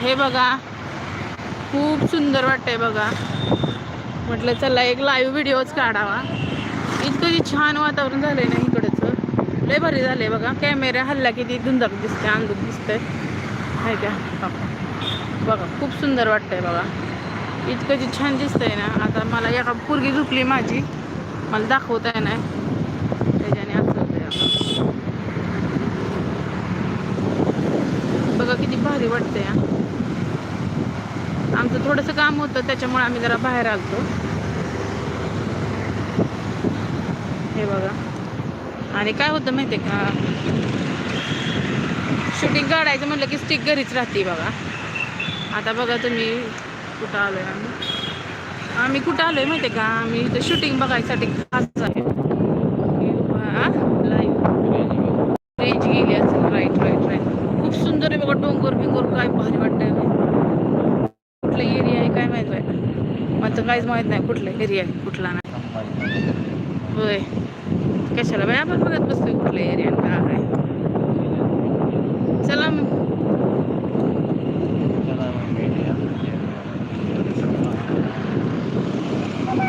हे बघा. खूप सुंदर वाटतंय बघा. म्हटलं चला एक लाईव्ह व्हिडिओच काढावा. इतकं छान वातावरण झालंय ना इकडचं. लय भारी झालंय बघा. कॅमेरा हल्ला किती धुंदक दिसते अंधूक दिसतंय. आहे का? बघा. खूप सुंदर वाटतंय बघा. इतकं जे छान दिसतंय ना आता मला एका पोरगी झोपली माझी. मला दाखवता येणार. त्याच्याने असं बघा किती भारी वाटतंय हा. आमचं थोडंसं काम होतं त्याच्यामुळे आम्ही जरा बाहेर आलतो. हे बघा. आणि काय होतं माहिती आहे का? शूटिंग काढायचं म्हटलं की स्टिक घरीच राहते बघा. आता बघा तुम्ही कुठं आलोय आम्ही. आम्ही कुठं आलोय माहिती आहे का? आम्ही इथं शूटिंग बघायसाठी खास आहे. रेंज गेली असेल. राईट राईट राईट खूप सुंदर आहे बघा. डोंगर बिंगोर काय भारी वाटतंय कुठला एरिया आहे काय माहीत आहे मला काहीच माहीत नाही कुठला एरिया आहे कुठला नाही. होय. कशाला बाई? आपण बघत बसतोय कुठल्या एरिया काय आहे. चला मग.